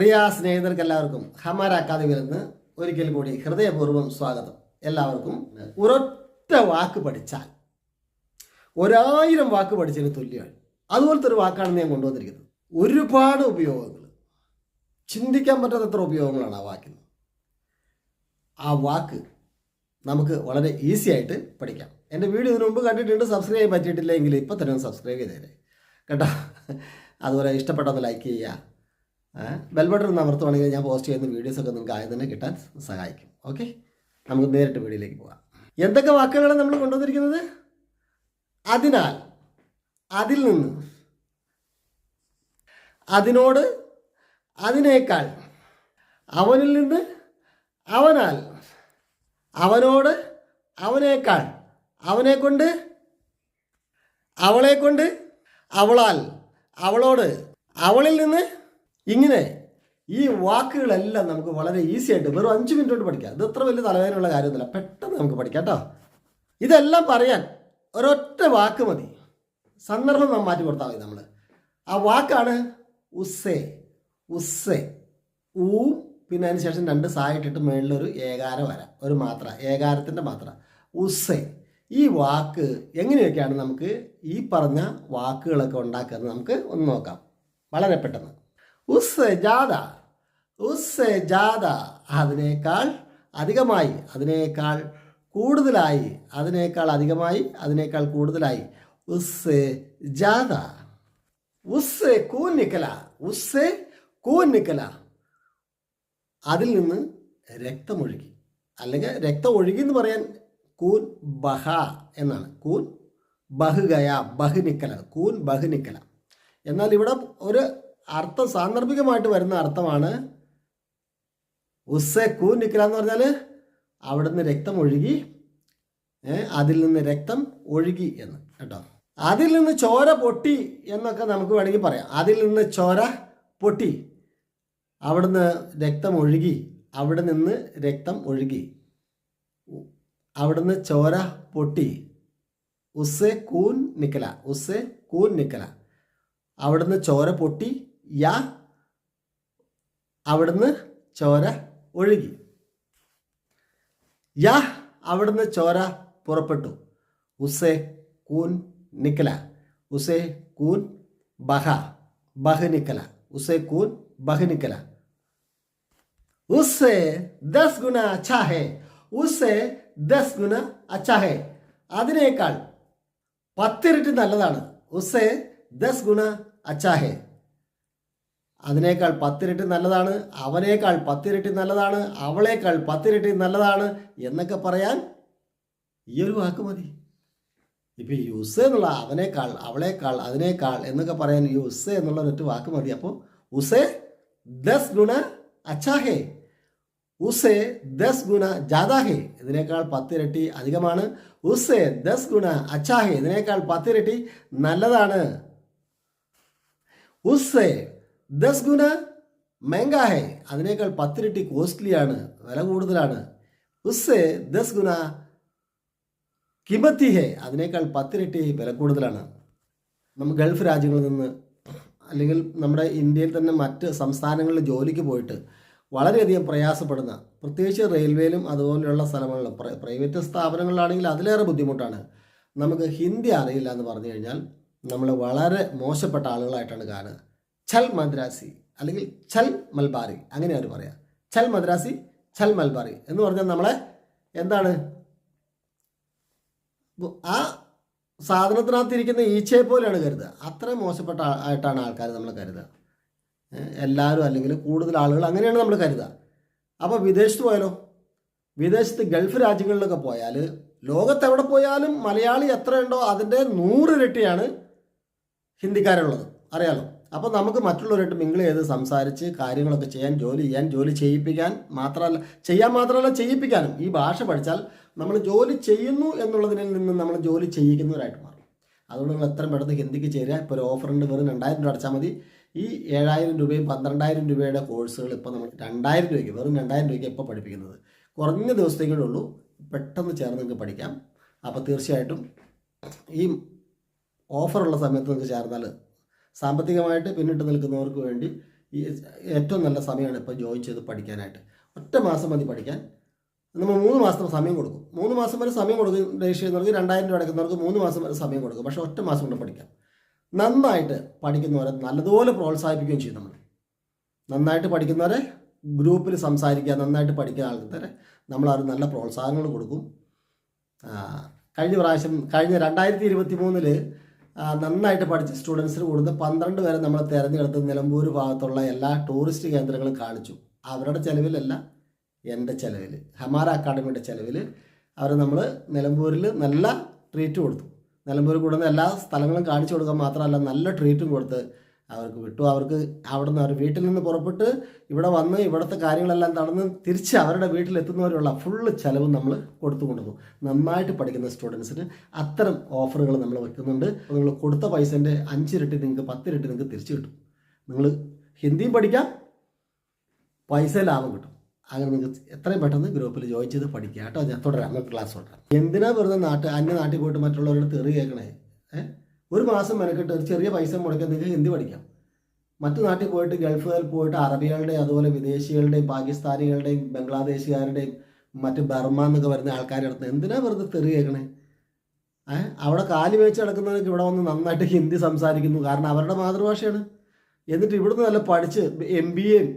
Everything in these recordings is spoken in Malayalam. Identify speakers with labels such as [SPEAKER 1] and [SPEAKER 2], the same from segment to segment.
[SPEAKER 1] പ്രിയ സ്നേഹിതർക്ക് എല്ലാവർക്കും ഹമാര അക്കാദമിയിൽ നിന്ന് ഒരിക്കൽ കൂടി ഹൃദയപൂർവം സ്വാഗതം. എല്ലാവർക്കും ഒരൊറ്റ വാക്ക് പഠിച്ചാൽ. ഒരായിരം വാക്ക് പഠിച്ചതിന് തുല്യമാണ്. അതുപോലത്തെ ഒരു വാക്കാണ് ഞാൻ കൊണ്ടുവന്നിരിക്കുന്നത്. ഒരുപാട് ഉപയോഗങ്ങൾ. ചിന്തിക്കാൻ പറ്റാത്തത്ര ഉപയോഗങ്ങളാണ് ആ വാക്കിന്. ആ വാക്ക് നമുക്ക് വളരെ ഈസി ആയിട്ട് പഠിക്കാം. എന്റെ വീഡിയോ ഇതിനു മുമ്പ് കണ്ടിട്ടുണ്ട് സബ്സ്ക്രൈബ് പറ്റിയിട്ടില്ലെങ്കിൽ ഇപ്പോൾ തന്നെ സബ്സ്ക്രൈബ് ചെയ്തേരെ. കേട്ടോ? അതുപോലെ ഇഷ്ടപ്പെട്ടൊന്ന് ലൈക്ക് ചെയ്യുക. ബെൽ ബട്ടൺ അമർത്തുവാണെങ്കിൽ ഞാൻ പോസ്റ്റ് ചെയ്യുന്ന വീഡിയോസൊക്കെ നിങ്ങൾക്ക് ആദ്യം തന്നെ കിട്ടാൻ സഹായിക്കും. ഓക്കെ നമുക്ക് നേരിട്ട് വീഡിയോയിലേക്ക് പോകാം. എന്തൊക്കെ വാക്കുകളാണ് നമ്മൾ കൊണ്ടുവന്നിരിക്കുന്നത്? അതിനാൽ അതിൽ നിന്ന് അതിനോട് അതിനേക്കാൾ അവനിൽ നിന്ന് അവനാൽ അവനോട് അവനേക്കാൾ അവനെ കൊണ്ട് അവളെ കൊണ്ട് അവളാൽ അവളോട് അവളിൽ നിന്ന് ഇങ്ങനെ ഈ വാക്കുകളെല്ലാം നമുക്ക് വളരെ ഈസി ആയിട്ട് വെറും അഞ്ച് മിനിറ്റ് കൊണ്ട് പഠിക്കാം. ഇത് അത്ര വലിയ തലവേദനയുള്ള കാര്യമൊന്നുമില്ല. പെട്ടെന്ന് നമുക്ക് പഠിക്കാം കേട്ടോ. ഇതെല്ലാം പറയാൻ ഒരൊറ്റ വാക്ക് മതി. സന്ദർഭം നാം മാറ്റി കൊടുത്താൽ മതി നമ്മൾ ആ വാക്കാണ് ഉസ്സേ. ഉസ്സേ. ഊ പിന്നെ അതിന് ശേഷം രണ്ട് സായിട്ടിട്ട് മുകളിലൊരു ഏകാരം വരാം. ഒരു മാത്ര. ഏകാരത്തിന്റെ മാത്ര. ഉസ്സേ. ഈ വാക്ക് എങ്ങനെയൊക്കെയാണ് നമുക്ക് ഈ പറഞ്ഞ വാക്കുകളൊക്കെ ഉണ്ടാക്കുന്നത് നമുക്ക് ഒന്ന് നോക്കാം. വളരെ പെട്ടെന്ന്. ഉസ് ജാദ ഉസ് ജാദ. അതിനേക്കാൾ അധികമായി അതിനേക്കാൾ കൂടുതലായി അതിനേക്കാൾ അധികമായി അതിനേക്കാൾ കൂടുതലായി. ഉസ് ജാദ. ഉസ് കൂൻ നിക്കല ഉസ് കൂൻ നിക്കല അതിൽ നിന്ന് രക്തമൊഴുകി. അല്ലെങ്കിൽ രക്തം ഒഴുകി എന്ന് പറയാൻ കൂൻ ബഹ എന്നാണ്. കൂൻ ബഹുഗയ ബഹുനിക്കല കൂൻ ബഹുനിക്കല. എന്നാൽ ഇവിടെ ഒരു അർത്ഥം സാന്ദർഭികമായിട്ട് വരുന്ന അർത്ഥമാണ്. ഉസ്സെ കൂ നിക്കല എന്ന് പറഞ്ഞാൽ നിന്ന് രക്തം ഒഴുകി അതിൽ നിന്ന് രക്തം ഒഴുകി എന്ന് കേട്ടോ. അതിൽ നിന്ന് ചോര പൊട്ടി എന്നൊക്കെ നമുക്ക് വേണമെങ്കിൽ പറയാം. അതിൽ നിന്ന് ചോര പൊട്ടി അവിടുന്ന് രക്തം ഒഴുകി അവിടെ നിന്ന് രക്തം ഒഴുകി അവിടുന്ന് ചോര പൊട്ടി. ഉസ്സെ കൂൻ നിക്കല ഉസ്സെ കൂൻ നിക്കല. അവിടുന്ന് ചോര പൊട്ടി യാ അവിടുന്ന് ചോര ഒഴുകി യാ അവിടുന്ന് ചോര പുറപ്പെട്ടു ഉസ്സെ കൂൻ നിക്കല ഉസ്സെ കൂൻ ബഹ ബഹ നിക്കല ഉസ്സെ കൂൻ ബഹ നിക്കല उससे दस गुना अच्छा है उससे दस ഗുണ अच्छा है അതിനേക്കാൾ പത്തിരട്ടി നല്ലതാണ് ഉസ്സെ ദസ് ഗുണ അച്ചാ ഹെ അതിനേക്കാൾ പത്തിരട്ടി നല്ലതാണ് അവനേക്കാൾ പത്തിരട്ടി നല്ലതാണ് അവളേക്കാൾ പത്തിരട്ടി നല്ലതാണ് എന്നൊക്കെ പറയാൻ ഈ ഒരു വാക്ക് മതി. ഇപ്പം യൂസ് എന്നുള്ള അവനേക്കാൾ അവളേക്കാൾ അതിനേക്കാൾ എന്നൊക്കെ പറയാൻ യൂസ് എന്നുള്ള ഒറ്റ വാക്ക് മതി. അപ്പോൾ ഉസേ ദസ് ഗുണ അച്ചാഹേ ഉസെ ദസ് ഗുണ ജാദാഹേ ഇതിനേക്കാൾ പത്തിരട്ടി അധികമാണ്. ഉസേ ദസ് ഗുണ അച്ചാഹേ ഇതിനേക്കാൾ പത്തിരട്ടി നല്ലതാണ്. ഉസെ ദസ് ഗുണ മെങ്കാ ഹേ. അതിനേക്കാൾ പത്തിരട്ടി കോസ്റ്റ്ലിയാണ് വില കൂടുതലാണ്. ഉസെ ദസ് ഗുണ കിമത്തി ഹെ. അതിനേക്കാൾ പത്തിരട്ടി വില കൂടുതലാണ്. നമ്മൾ ഗൾഫ് രാജ്യങ്ങളിൽ നിന്ന് അല്ലെങ്കിൽ നമ്മുടെ ഇന്ത്യയിൽ തന്നെ മറ്റ് സംസ്ഥാനങ്ങളിൽ ജോലിക്ക് പോയിട്ട് വളരെയധികം പ്രയാസപ്പെടുന്ന പ്രത്യേകിച്ച് റെയിൽവേയിലും അതുപോലെയുള്ള സ്ഥലങ്ങളിലും പ്രൈവറ്റ് സ്ഥാപനങ്ങളിലാണെങ്കിൽ അതിലേറെ ബുദ്ധിമുട്ടാണ്. നമുക്ക് ഹിന്ദി അറിയില്ല എന്ന് പറഞ്ഞു കഴിഞ്ഞാൽ നമ്മൾ വളരെ മോശപ്പെട്ട ആളുകളായിട്ടാണ് കാണുക. ഛൽ മദ്രാസി അല്ലെങ്കിൽ ഛൽ മൽബാറി. അങ്ങനെ അവർ പറയാം? ഛൽ മദ്രാസി ഛൽ മൽബാറി എന്ന് പറഞ്ഞാൽ നമ്മളെ എന്താണ്? ആ സാധനത്തിനകത്തിരിക്കുന്ന ഈച്ചയെ പോലെയാണ് കരുതുക. അത്ര മോശപ്പെട്ട ആയിട്ടാണ് ആൾക്കാർ നമ്മൾ കരുതുക. എല്ലാവരും അല്ലെങ്കിൽ കൂടുതൽ ആളുകൾ അങ്ങനെയാണ് നമ്മൾ കരുതുക. അപ്പോൾ വിദേശത്ത് പോയാലോ? വിദേശത്ത് ഗൾഫ് രാജ്യങ്ങളിലൊക്കെ പോയാൽ ലോകത്ത് എവിടെ പോയാലും മലയാളി എത്രയുണ്ടോ അതിന്റെ നൂറിരട്ടിയാണ് ഹിന്ദിക്കാരുള്ളത്. അറിയാലോ? അപ്പോൾ നമുക്ക് മറ്റുള്ളവരായിട്ട് മിങ്കിൾ ചെയ്ത് സംസാരിച്ച് കാര്യങ്ങളൊക്കെ ചെയ്യാൻ ജോലി ചെയ്യാൻ ജോലി ചെയ്യിപ്പിക്കാൻ മാത്രമല്ല ചെയ്യാൻ മാത്രമല്ല ചെയ്യിപ്പിക്കാനും. ഈ ഭാഷ പഠിച്ചാൽ നമ്മൾ ജോലി ചെയ്യുന്നു എന്നുള്ളതിനിൽ നിന്ന് നമ്മൾ ജോലി ചെയ്യിക്കുന്നവരായിട്ട് മാറും. അതുകൊണ്ട് നിങ്ങൾ എത്രയും പെട്ടെന്ന് ഹിന്ദിക്ക് ചേരുക. ഇപ്പോൾ ഒരു ഓഫറുണ്ട് വെറും രണ്ടായിരം രൂപ അടച്ചാൽ മതി. ഈ ഏഴായിരം രൂപയും പന്ത്രണ്ടായിരം രൂപയുടെ കോഴ്സുകൾ ഇപ്പോൾ നമ്മൾ രണ്ടായിരം രൂപയ്ക്ക് വെറും രണ്ടായിരം രൂപയ്ക്ക് ഇപ്പോൾ പഠിപ്പിക്കുന്നത്. കുറഞ്ഞ ദിവസത്തേക്കേ ഉള്ളൂ. പെട്ടെന്ന് ചേർന്ന് നിങ്ങൾക്ക് പഠിക്കാം. അപ്പോൾ തീർച്ചയായിട്ടും ഈ ഓഫറുള്ള സമയത്ത് നിങ്ങൾക്ക് ചേർന്നാൽ സാമ്പത്തികമായിട്ട് പിന്നിട്ട് നിൽക്കുന്നവർക്ക് വേണ്ടി ഈ ഏറ്റവും നല്ല സമയമാണ് ഇപ്പോൾ ജോയിൻ ചെയ്ത് പഠിക്കാനായിട്ട്. ഒറ്റ മാസം മതി പഠിക്കാൻ. നമ്മൾ മൂന്ന് മാസം സമയം കൊടുക്കും. മൂന്ന് മാസം വരെ സമയം കൊടുക്കും രജിസ്റ്റർ ചെയ്യുന്നവർക്ക് രണ്ടായിരം രൂപ അടയ്ക്കുന്നവർക്ക് മൂന്ന് മാസം വരെ സമയം കൊടുക്കും. പക്ഷേ ഒറ്റ മാസം കൊണ്ട് പഠിക്കാം. നന്നായിട്ട് പഠിക്കുന്നവരെ നല്ലതുപോലെ പ്രോത്സാഹിപ്പിക്കുകയും ചെയ്യും നമ്മൾ. നന്നായിട്ട് പഠിക്കുന്നവരെ ഗ്രൂപ്പിൽ സംസാരിക്കുക നന്നായിട്ട് പഠിക്കുന്ന ആൾക്കാരെ നമ്മൾ അവർ നല്ല പ്രോത്സാഹനങ്ങൾ കൊടുക്കും. കഴിഞ്ഞ പ്രാവശ്യം കഴിഞ്ഞ രണ്ടായിരത്തി ഇരുപത്തി മൂന്നിൽ നന്നായിട്ട് പഠിച്ച സ്റ്റുഡൻസിന് കൊടുത്ത് പന്ത്രണ്ട് പേരെ നമ്മൾ തിരഞ്ഞെടുത്ത് നിലമ്പൂർ ഭാഗത്തുള്ള എല്ലാ ടൂറിസ്റ്റ് കേന്ദ്രങ്ങളും കാണിച്ചു. അവരുടെ ചിലവിലല്ല എന്റെ ചിലവിൽ ഹമാര അക്കാഡമിയുടെ ചിലവിൽ അവർ നമ്മൾ നിലമ്പൂരിൽ നല്ല ട്രീറ്റ് കൊടുത്തു. നിലമ്പൂർ കൂടുന്ന എല്ലാ സ്ഥലങ്ങളും കാണിച്ചു കൊടുക്കാൻ മാത്രമല്ല നല്ല ട്രീറ്റും കൊടുത്ത് അവർക്ക് വിട്ടു. അവർക്ക് അവിടെ നിന്ന് അവർ വീട്ടിൽ നിന്ന് പുറപ്പെട്ട് ഇവിടെ വന്ന് ഇവിടുത്തെ കാര്യങ്ങളെല്ലാം നടന്ന് തിരിച്ച് അവരുടെ വീട്ടിലെത്തുന്നവരുള്ള ഫുള്ള് ചിലവ് നമ്മൾ കൊടുത്തു കൊണ്ടുപോകും നന്നായിട്ട് പഠിക്കുന്ന സ്റ്റുഡൻസിന് അത്തരം ഓഫറുകൾ നമ്മൾ വെക്കുന്നുണ്ട്. നിങ്ങൾ കൊടുത്ത പൈസന്റെ അഞ്ചിരട്ടി നിങ്ങൾക്ക് പത്തിരട്ടി നിങ്ങൾക്ക് തിരിച്ചു കിട്ടും. നിങ്ങൾ ഹിന്ദിയും പഠിക്കാം പൈസ ലാഭം കിട്ടും. അങ്ങനെ നിങ്ങൾക്ക് എത്രയും പെട്ടെന്ന് ഗ്രൂപ്പിൽ ജോയിൻ ചെയ്ത് പഠിക്കുക കേട്ടോ. ഞാൻ തുടരാം ക്ലാസ് തുടരാം. എന്തിനാ വെറുതെ നാട്ട് അന്യ നാട്ടിൽ പോയിട്ട് മറ്റുള്ളവരുടെ തെറി കേൾക്കണേ? ഏഹ് ഒരു മാസം മെനക്കെട്ട് ഒരു ചെറിയ പൈസ മുടക്കാൻ നിങ്ങൾക്ക് ഹിന്ദി പഠിക്കാം. മറ്റു നാട്ടിൽ പോയിട്ട് ഗൾഫിൽ പോയിട്ട് അറബികളുടെയും അതുപോലെ വിദേശികളുടെയും പാകിസ്ഥാനികളുടെയും ബംഗ്ലാദേശുകാരുടെയും മറ്റ് ബർമ എന്നൊക്കെ വരുന്ന ആൾക്കാരുടെ അടുത്ത് എന്തിനാ വെറുതെ തെറി കേൾക്കണേ അവിടെ കാലി വെച്ച് കിടക്കുന്നവർക്ക് ഇവിടെ വന്ന് നന്നായിട്ട് ഹിന്ദി സംസാരിക്കുന്നു. കാരണം അവരുടെ മാതൃഭാഷയാണ്. എന്നിട്ട് ഇവിടുന്ന് നല്ല പഠിച്ച് എം ബി എയും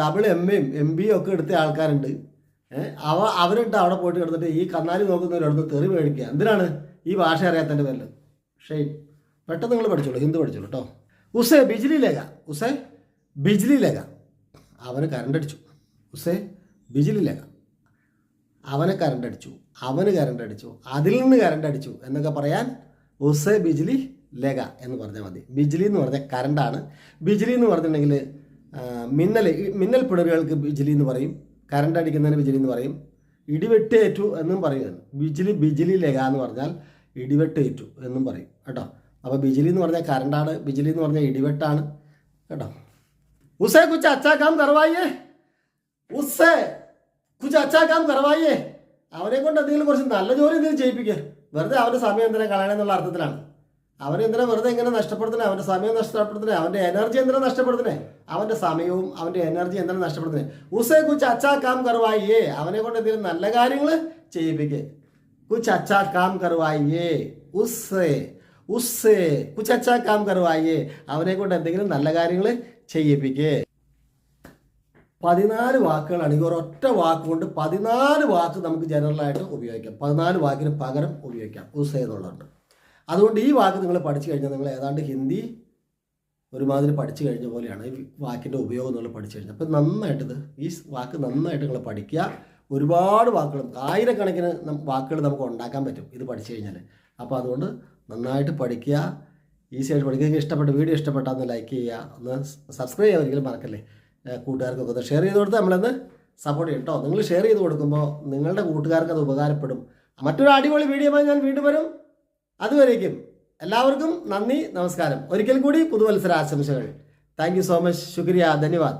[SPEAKER 1] ഡബിൾ എം എയും എം ബി ഒക്കെ എടുത്ത ആൾക്കാരുണ്ട്. അവ അവരിട്ട് അവിടെ പോയിട്ട് കിടന്നിട്ട് ഈ കന്നാലി നോക്കുന്നവരടുത്ത് തെറി മേടിക്കുക. എന്തിനാണ്? ഈ ഭാഷ അറിയാത്തതിന്റെ പേരിൽ ഷെയ്ൻ പെട്ടെന്ന് നിങ്ങൾ പഠിച്ചോളൂ ഹിന്ദു പഠിച്ചോളൂ കേട്ടോ ഉസേ ബിജ്ലി ലേഖ. ഉസേ ബിജ്ലി ലേഖ. അവന് കറണ്ട് അടിച്ചു. ഉസേ ബിജ്ലി ലേഖ. അവനെ കറണ്ട് അടിച്ചു. അവന് കറണ്ട് അടിച്ചു. അതിൽ നിന്ന് കറണ്ട് അടിച്ചു എന്നൊക്കെ പറയാൻ ഉസേ ബിജ്ലി ലേഖ എന്ന് പറഞ്ഞാൽ മതി. ബിജ്ലി എന്ന് പറഞ്ഞാൽ കറണ്ടാണ് ബിജ്ലി എന്ന് പറഞ്ഞിട്ടുണ്ടെങ്കിൽ മിന്നൽ മിന്നൽ പിണറുകൾക്ക് ബിജ്ലി എന്ന് പറയും. കറണ്ട് അടിക്കുന്നതിന് ബിജ്ലി എന്ന് പറയും. ഇടിവെട്ടേറ്റു എന്നും പറയുന്നത് ബിജ്ലി ബിജ്ലി ലേഖ എന്ന് പറഞ്ഞാൽ ഇടിവെട്ടേറ്റു എന്നും പറയും. കേട്ടോ? അപ്പോൾ ബിജിലി എന്ന് പറഞ്ഞാൽ കറണ്ടാണ് ബിജിലി എന്ന് പറഞ്ഞാൽ ഇടിവെട്ടാണ്. കേട്ടോ? ഉസേ കുച്ച് അച്ഛാ കാം കറവായിയേ. ഉസേ കുച്ച് അച്ഛാ കാം കറവായിയേ. അവനെ കൊണ്ട് എന്തെങ്കിലും കുറച്ച് നല്ല ജോലി എന്തെങ്കിലും ചെയ്യിപ്പിക്കുക വെറുതെ അവന്റെ സമയം എന്തിനാ കളയണമെന്നുള്ള അർത്ഥത്തിലാണ്. അവനെ എന്തിനാ വെറുതെ ഇങ്ങനെ നഷ്ടപ്പെടുത്തണേ അവന്റെ സമയം നഷ്ടപ്പെടുത്തണേ അവന്റെ എനർജി എന്തിനാ നഷ്ടപ്പെടുത്തണേ അവന്റെ സമയവും അവന്റെ എനർജി എന്തിനാ നഷ്ടപ്പെടുത്തണേ ഉസേ കുച്ച് അച്ഛാ കാം കറവായിയേ. അവനെ കൊണ്ട് എന്തെങ്കിലും നല്ല കാര്യങ്ങൾ ചെയ്യിപ്പിക്കുക കുച്ച് अच्छा काम करवाइए। उससे ഉസ്സേ കുച്ച് കാം കറുവായിയേ അവനെ കൊണ്ട് എന്തെങ്കിലും നല്ല കാര്യങ്ങൾ ചെയ്യിപ്പിക്കേ. പതിനാല് വാക്കുകളാണ്. ഈ ഒരൊറ്റ വാക്ക് കൊണ്ട് പതിനാല് വാക്ക് നമുക്ക് ജനറലായിട്ട് ഉപയോഗിക്കാം. പതിനാല് വാക്കിന് പകരം ഉപയോഗിക്കാം. ഉസേ എന്നുള്ളതുണ്ട് അതുകൊണ്ട് ഈ വാക്ക് നിങ്ങൾ പഠിച്ചു കഴിഞ്ഞാൽ നിങ്ങൾ ഏതാണ്ട് ഹിന്ദി ഒരുമാതിരി പഠിച്ചു കഴിഞ്ഞ പോലെയാണ് ഈ വാക്കിന്റെ ഉപയോഗം നിങ്ങൾ പഠിച്ചു കഴിഞ്ഞാൽ. അപ്പം നന്നായിട്ടിത് ഈ വാക്ക് നന്നായിട്ട് നിങ്ങൾ പഠിക്കുക. ഒരുപാട് വാക്കുകൾ ആയിരക്കണക്കിന് വാക്കുകൾ നമുക്ക് ഉണ്ടാക്കാൻ പറ്റും ഇത് പഠിച്ചു കഴിഞ്ഞാൽ അപ്പോൾ അതുകൊണ്ട് നന്നായിട്ട് പഠിക്കുക ഈസി ആയിട്ട് പഠിക്കുക. ഇഷ്ടപ്പെട്ട വീഡിയോ ഇഷ്ടപ്പെട്ടാൽ ഒന്ന് ലൈക്ക് ചെയ്യുക ഒന്ന് സബ്സ്ക്രൈബ് ചെയ്യാൻ ഒരിക്കലും മറക്കല്ലേ കൂട്ടുകാർക്കൊക്കെ ഒന്ന് ഷെയർ ചെയ്ത് കൊടുത്ത് നമ്മളൊന്ന് സപ്പോർട്ട് ചെയ്യും കേട്ടോ. നിങ്ങൾ ഷെയർ ചെയ്ത് കൊടുക്കുമ്പോൾ നിങ്ങളുടെ കൂട്ടുകാർക്ക് അത് ഉപകാരപ്പെടും. മറ്റൊരു അടിപൊളി വീഡിയോമായി ഞാൻ വീണ്ടും വരും. അതുവരേക്കും എല്ലാവർക്കും നന്ദി നമസ്കാരം. ഒരിക്കൽ കൂടി പുതുവത്സര ആശംസകൾ താങ്ക് യു സോ മച്ച്. ശുക്രിയ. ധന്യവാദ്.